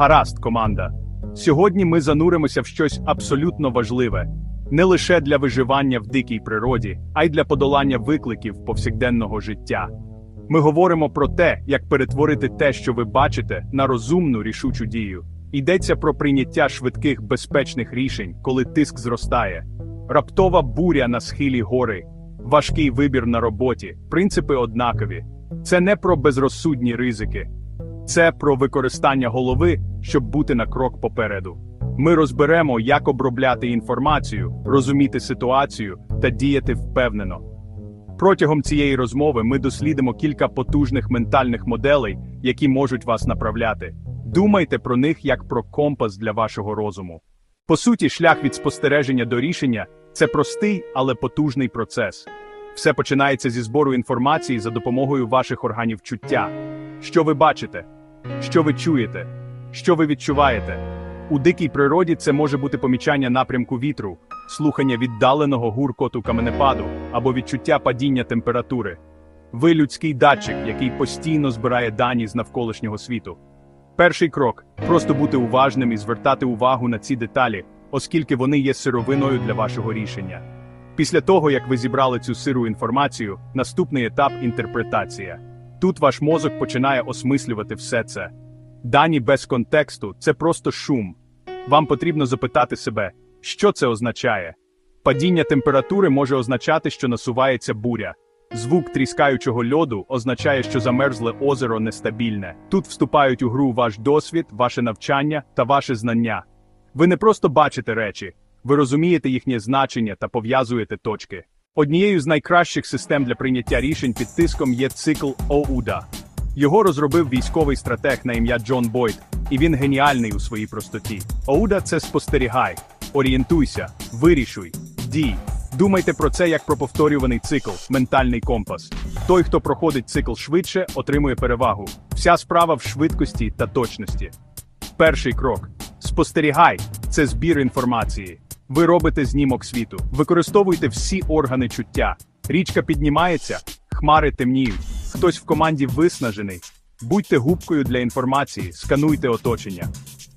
Гаразд, команда. Сьогодні ми зануримося в щось абсолютно важливе не лише для виживання в дикій природі, а й для подолання викликів повсякденного життя. Ми говоримо про те, як перетворити те, що ви бачите, на розумну рішучу дію. Йдеться про прийняття швидких безпечних рішень, коли тиск зростає, раптова буря на схилі гори, важкий вибір на роботі, принципи однакові. Це не про безрозсудні ризики, це про використання голови, щоб бути на крок попереду. Ми розберемо, як обробляти інформацію, розуміти ситуацію та діяти впевнено. Протягом цієї розмови ми дослідимо кілька потужних ментальних моделей, які можуть вас направляти. Думайте про них як про компас для вашого розуму. По суті, шлях від спостереження до рішення це простий, але потужний процес. Все починається зі збору інформації за допомогою ваших органів чуття. Що ви бачите? Що ви чуєте? Що ви відчуваєте? У дикій природі це може бути помічання напрямку вітру, слухання віддаленого гуркоту каменепаду або відчуття падіння температури. Ви людський датчик, який постійно збирає дані з навколишнього світу. Перший крок просто бути уважним і звертати увагу на ці деталі, оскільки вони є сировиною для вашого рішення. Після того, як ви зібрали цю сиру інформацію, наступний етап інтерпретація. Тут ваш мозок починає осмислювати все це. Дані без контексту це просто шум. Вам потрібно запитати себе, що це означає. Падіння температури може означати, що насувається буря. Звук тріскаючого льоду означає, що замерзле озеро нестабільне. Тут вступають у гру ваш досвід, ваше навчання та ваше знання. Ви не просто бачите речі, ви розумієте їхнє значення та пов'язуєте точки. Однією з найкращих систем для прийняття рішень під тиском є цикл ОУДА. Його розробив військовий стратег на ім'я Джон Бойд, і він геніальний у своїй простоті. ОУДА це спостерігай, орієнтуйся, вирішуй, дій. Думайте про це як про повторюваний цикл, ментальний компас. Той, хто проходить цикл швидше, отримує перевагу. Вся справа в швидкості та точності. Перший крок: спостерігай це збір інформації. Ви робите знімок світу, використовуйте всі органи чуття. Річка піднімається, хмари темніють, хтось в команді виснажений. Будьте губкою для інформації, скануйте оточення.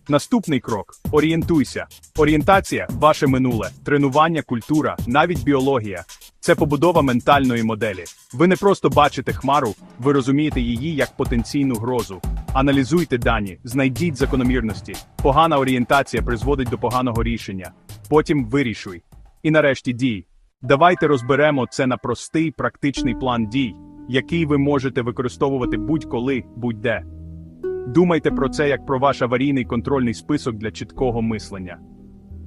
Наступний крок: орієнтуйся. Орієнтація ваше минуле, тренування, культура, навіть біологія. Це побудова ментальної моделі. Ви не просто бачите хмару, ви розумієте її як потенційну грозу. Аналізуйте дані, знайдіть закономірності. Погана орієнтація призводить до поганого рішення. Потім вирішуй. І нарешті дій. Давайте розберемо це на простий практичний план дій, який ви можете використовувати будь-коли, будь-де. Думайте про це як про ваш аварійний контрольний список для чіткого мислення.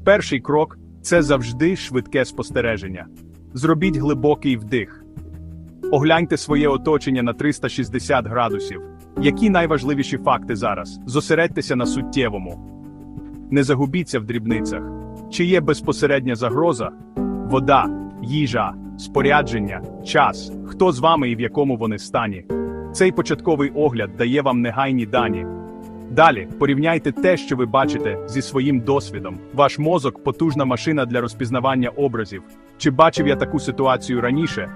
Перший крок це завжди швидке спостереження. Зробіть глибокий вдих. Огляньте своє оточення на 360 градусів. Які найважливіші факти зараз? Зосередьтеся на суттєвому. Не загубіться в дрібницях. Чи є безпосередня загроза? Вода, їжа, спорядження, час, хто з вами і в якому вони стані. Цей початковий огляд дає вам негайні дані. Далі порівняйте те, що ви бачите, зі своїм досвідом. Ваш мозок потужна машина для розпізнавання образів. Чи бачив я таку ситуацію раніше?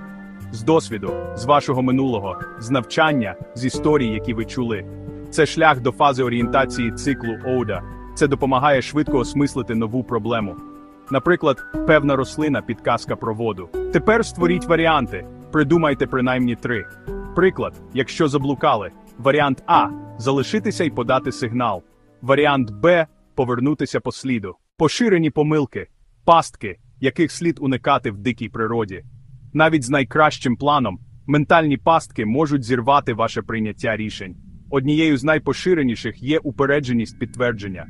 З досвіду, з вашого минулого, з навчання, з історій, які ви чули. Це шлях до фази орієнтації циклу Оуда. Це допомагає швидко осмислити нову проблему. Наприклад, певна рослина підказка про воду. Тепер створіть варіанти, придумайте принаймні три. Приклад, якщо заблукали, варіант А залишитися і подати сигнал. Варіант Б повернутися по сліду. Поширені помилки, пастки, яких слід уникати в дикій природі. Навіть з найкращим планом ментальні пастки можуть зірвати ваше прийняття рішень. Однією з найпоширеніших є упередженість підтвердження.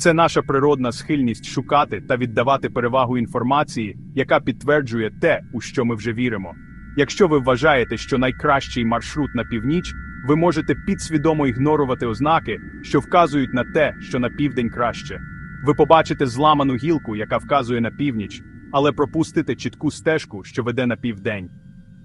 Це наша природна схильність шукати та віддавати перевагу інформації, яка підтверджує те, у що ми вже віримо. Якщо ви вважаєте, що найкращий маршрут на північ, ви можете підсвідомо ігнорувати ознаки, що вказують на те, що на південь краще. Ви побачите зламану гілку, яка вказує на північ, але пропустите чітку стежку, що веде на південь.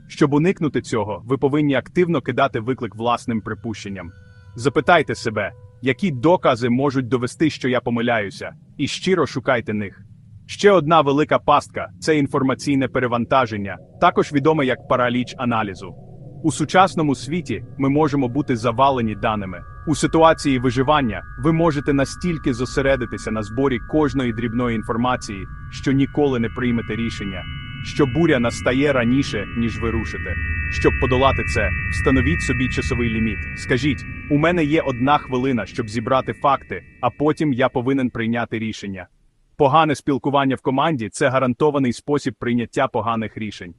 Щоб уникнути цього, ви повинні активно кидати виклик власним припущенням. Запитайте себе, які докази можуть довести, що я помиляюся, і щиро шукайте них. Ще одна велика пастка це інформаційне перевантаження, також відоме як параліч аналізу. У сучасному світі ми можемо бути завалені даними. У ситуації виживання ви можете настільки зосередитися на зборі кожної дрібної інформації, що ніколи не приймете рішення, що буря настає раніше, ніж ви рушите. Щоб подолати це, встановіть собі часовий ліміт. Скажіть, у мене є одна хвилина, щоб зібрати факти, а потім я повинен прийняти рішення. Погане спілкування в команді це гарантований спосіб прийняття поганих рішень.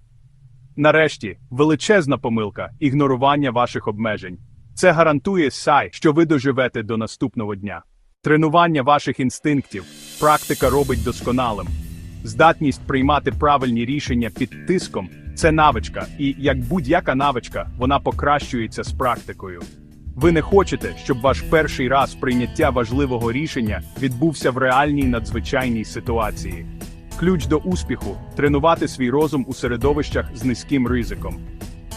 Нарешті, величезна помилка ігнорування ваших обмежень. Це гарантує сай, що ви доживете до наступного дня. Тренування ваших інстинктів, практика робить досконалим. Здатність приймати правильні рішення під тиском це навичка, і як будь-яка навичка, вона покращується з практикою. Ви не хочете, щоб ваш перший раз прийняття важливого рішення відбувся в реальній надзвичайній ситуації. Ключ до успіху тренувати свій розум у середовищах з низьким ризиком.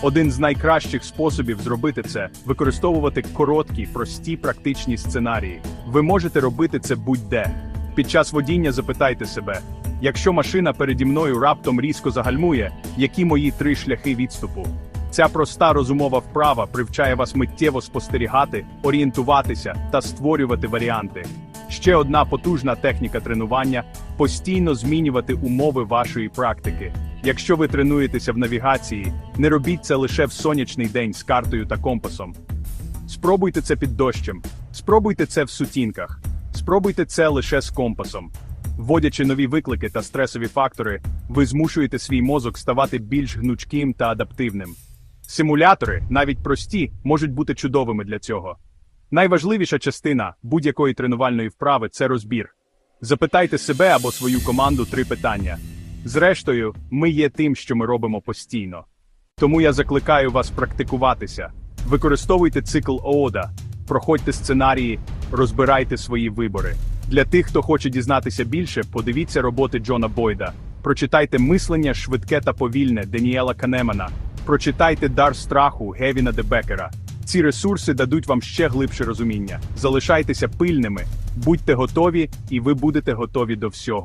Один з найкращих способів зробити це використовувати короткі, прості практичні сценарії. Ви можете робити це будь-де. Під час водіння запитайте себе: якщо машина переді мною раптом різко загальмує, які мої три шляхи відступу? Ця проста розумова вправа привчає вас миттєво спостерігати, орієнтуватися та створювати варіанти. Ще одна потужна техніка тренування постійно змінювати умови вашої практики. Якщо ви тренуєтеся в навігації, не робіть це лише в сонячний день з картою та компасом. Спробуйте це під дощем, спробуйте це в сутінках, спробуйте це лише з компасом. Вводячи нові виклики та стресові фактори, ви змушуєте свій мозок ставати більш гнучким та адаптивним. Симулятори, навіть прості, можуть бути чудовими для цього. Найважливіша частина будь-якої тренувальної вправи це розбір. Запитайте себе або свою команду три питання. Зрештою, ми є тим, що ми робимо постійно. Тому я закликаю вас практикуватися. Використовуйте цикл ООДА, проходьте сценарії, розбирайте свої вибори. Для тих, хто хоче дізнатися більше, подивіться роботи Джона Бойда. Прочитайте мислення швидке та повільне Деніела Канемана. Прочитайте Дар страху Гевіна Дебекера. Ці ресурси дадуть вам ще глибше розуміння. Залишайтеся пильними, будьте готові, і ви будете готові до всього.